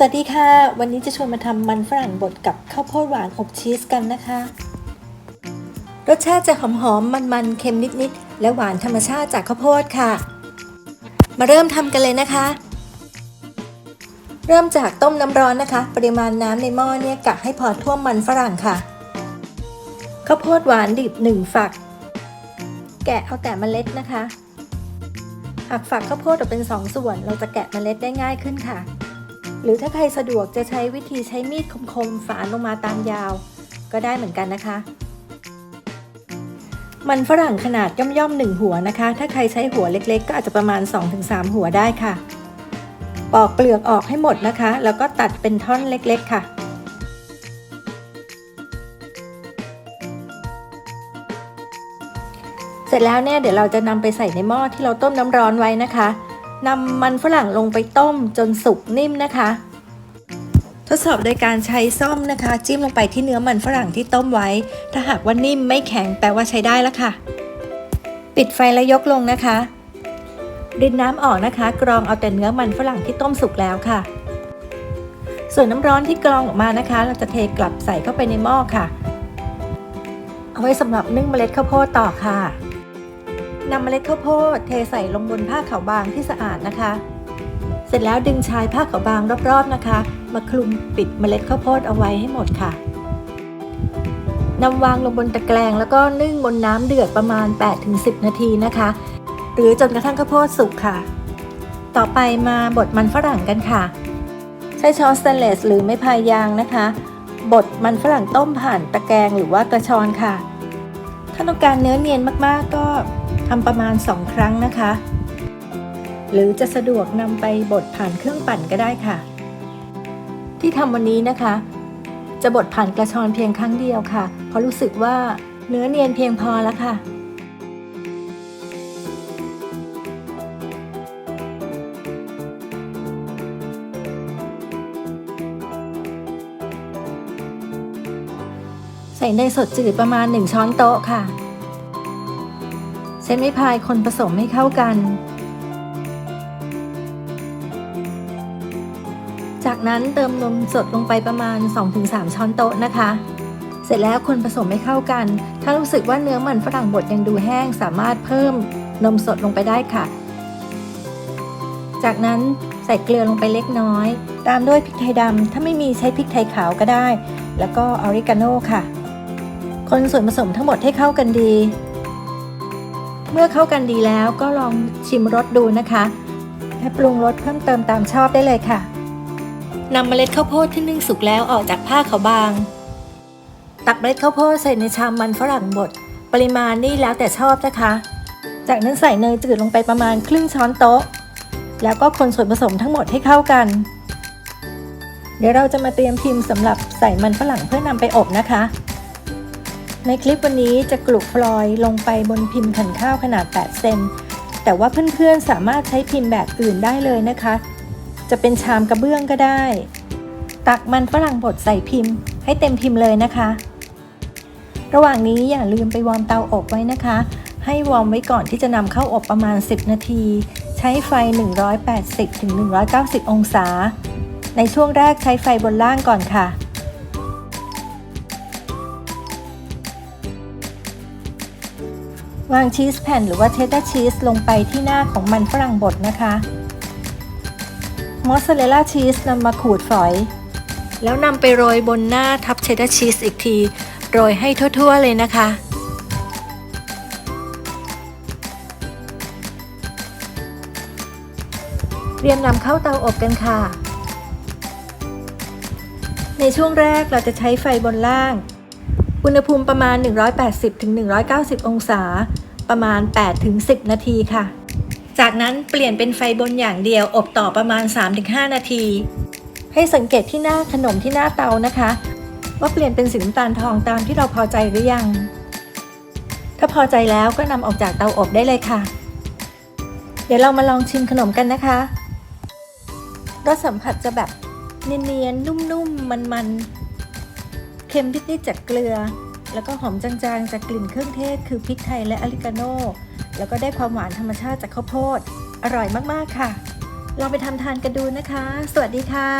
สวัสดีค่ะ วันนี้จะชวนมาทำมันฝรั่งบดกับข้าวโพดหวานอบชีสกันนะคะ รสชาติจะหอมๆมันๆเค็มนิดๆ และหวานธรรมชาติจากข้าวโพดค่ะ มาเริ่มทำกันเลยนะคะ เริ่มจากต้มน้ำร้อนนะคะ ปริมาณน้ำในหม้อเนี่ยกะให้พอท่วมมันฝรั่งค่ะ ข้าวโพดหวานดิบ1ฝัก แกะเอาแต่เมล็ดนะคะหักฝักข้าวโพดออกเป็น 2 ส่วน เราจะแกะเมล็ดได้ง่ายขึ้นค่ะ หรือถ้าใครสะดวกจะใช้วิธีใช้มีดคมๆ ฝานลงมาตามยาว ก็ได้เหมือนกันนะคะ มันฝรั่งขนาดย่อมๆหนึ่งหัวนะคะ ถ้าใครใช้หัวเล็กๆ ก็อาจจะประมาณ 2-3 หัวได้ค่ะ ปอกเปลือกออกให้หมดนะคะ แล้วก็ตัดเป็นท่อนเล็กๆค่ะเสร็จแล้วเนี่ยเดี๋ยวเราจะนำไปใส่ในหม้อที่เราต้มน้ำร้อนไว้นะคะ นำมันฝรั่งลงไปต้มจนสุกนิ่มนะคะ ทดสอบโดยการใช้ซ่อมนะคะ จิ้มลงไปที่เนื้อมันฝรั่งที่ต้มไว้ ถ้าหากว่านิ่มไม่แข็งแปลว่าใช้ได้แล้วค่ะ ปิดไฟแล้วยกลงนะคะรินน้ำออกนะคะ กรองเอาแต่เนื้อมันฝรั่งที่ต้มสุกแล้วค่ะ ส่วนน้ำร้อนที่กรองออกมานะคะ เราจะเทกลับใส่เข้าไปในหม้อค่ะ เอาไว้สำหรับนึ่งเมล็ดข้าวโพดต่อค่ะ นำเมล็ดข้าวโพดเทใส่ลงบนผ้าขาวบางที่สะอาดนะคะ เสร็จแล้วดึงชายผ้าขาวบางรอบๆนะคะ มาคลุมปิดเมล็ดข้าวโพดเอาไว้ให้หมดค่ะนำวางลงบนตะแกรงแล้วก็นึ่งบนน้ำเดือดประมาณ 8-10 นาทีนะคะ หรือจนกระทั่งข้าวโพดสุกค่ะ ต่อไปมาบดมันฝรั่งกันค่ะ ใช้ช้อนสเตนเลสหรือไม้พายยางนะคะ บดมันฝรั่งต้มผ่านตะแกรงหรือว่ากระชอนค่ะ ถ้าต้องการเนื้อเนียนมากๆก็ ทำประมาณ 2 ครั้งนะคะ หรือจะสะดวกนำไปบดผ่านเครื่องปั่นก็ได้ค่ะ ที่ทำวันนี้นะคะ จะบดผ่านกระชอนเพียงครั้งเดียวค่ะ เพราะรู้สึกว่าเนื้อเนียนเพียงพอแล้วค่ะใส่เนยสดจืดประมาณ 1 ช้อนโต๊ะค่ะ ช้ไม้พายคนผสมให้เข้ากัน จากนั้นเติมนมสดลงไปประมาณ 2-3 ช้อนโต๊ะนะคะ เสร็จแล้วคนผสมให้เข้ากัน ถ้ารู้สึกว่าเนื้อมันฝรั่งบดยังดูแห้งสามารถเพิ่มนมสดลงไปได้ค่ะ จากนั้นใส่เกลือลงไปเล็กน้อย ตามด้วยพริกไทยดำถ้าไม่มีใช้พริกไทยขาวก็ได้ แล้วก็ออริกาโน่ค่ะ คนส่วนผสมทั้งหมดให้เข้ากันดี เมื่อเข้ากันดีแล้วก็ลองชิมรสดูนะคะและปรุงรสเพิ่มเติมตามชอบได้เลยค่ะนำเมล็ดข้าวโพดที่นึ่งสุกแล้วออกจากผ้าขาวบาง ตักเมล็ดข้าวโพดใส่ในชามมันฝรั่งบด ปริมาณนี่แล้วแต่ชอบนะคะ จากนั้นใส่เนยจืดลงไปประมาณครึ่งช้อนโต๊ะ แล้วก็คนส่วนผสมทั้งหมดให้เข้ากัน เดี๋ยวเราจะมาเตรียมพิมพ์สำหรับใส่มันฝรั่งเพื่อนำไปอบนะคะ ในคลิปวันนี้จะกลุกฟลอยลงไปบนพิมพ์ขันข้าวขนาด 8 เซน แต่ว่าเพื่อนๆสามารถใช้พิมพ์แบบอื่นได้เลยนะคะ จะเป็นชามกระเบื้องก็ได้ ตักมันฝรั่งบดใส่พิมพ์ ให้เต็มพิมพ์เลยนะคะ ระหว่างนี้อย่าลืมไปวอร์มเตาอบไว้นะคะ ให้วอร์มไว้ก่อนที่จะนำเข้าอบประมาณ 10 นาที ใช้ไฟ 180-190 องศา ในช่วงแรกใช้ไฟบนล่างก่อนค่ะ วางชีสแผ่นหรือว่าเชดดาร์ชีสลงไปที่หน้าของมันฝรั่งบดนะคะ มอสซาเรลล่าชีสนำมาขูดฝอย แล้วนำไปโรยบนหน้าทับเชดดาร์ชีสอีกที โรยให้ทั่วๆเลยนะคะ เตรียมนำเข้าเตาอบกันค่ะ ในช่วงแรกเราจะใช้ไฟบนล่าง อุณหภูมิประมาณ 180-190 องศา ประมาณ 8-10 นาทีค่ะ จากนั้นเปลี่ยนเป็นไฟบนอย่างเดียวอบต่อประมาณ 3-5 นาที ให้สังเกตที่หน้าขนมที่หน้าเตานะคะ ว่าเปลี่ยนเป็นสีน้ำตาลทองตามที่เราพอใจหรือยัง ถ้าพอใจแล้วก็นำออกจากเตาอบได้เลยค่ะ เดี๋ยวเรามาลองชิมขนมกันนะคะรสสัมผัสจะแบบเนียนๆนุ่มๆมันๆ เค็มนิดๆจากเกลือ แล้วก็หอมจางๆ จากกลิ่นเครื่องเทศ คือพริกไทยและออริกาโนแล้วก็ได้ความหวานธรรมชาติจากข้าวโพด อร่อยมากๆค่ะ ลองไปทำทานกันดูนะคะ สวัสดีค่ะ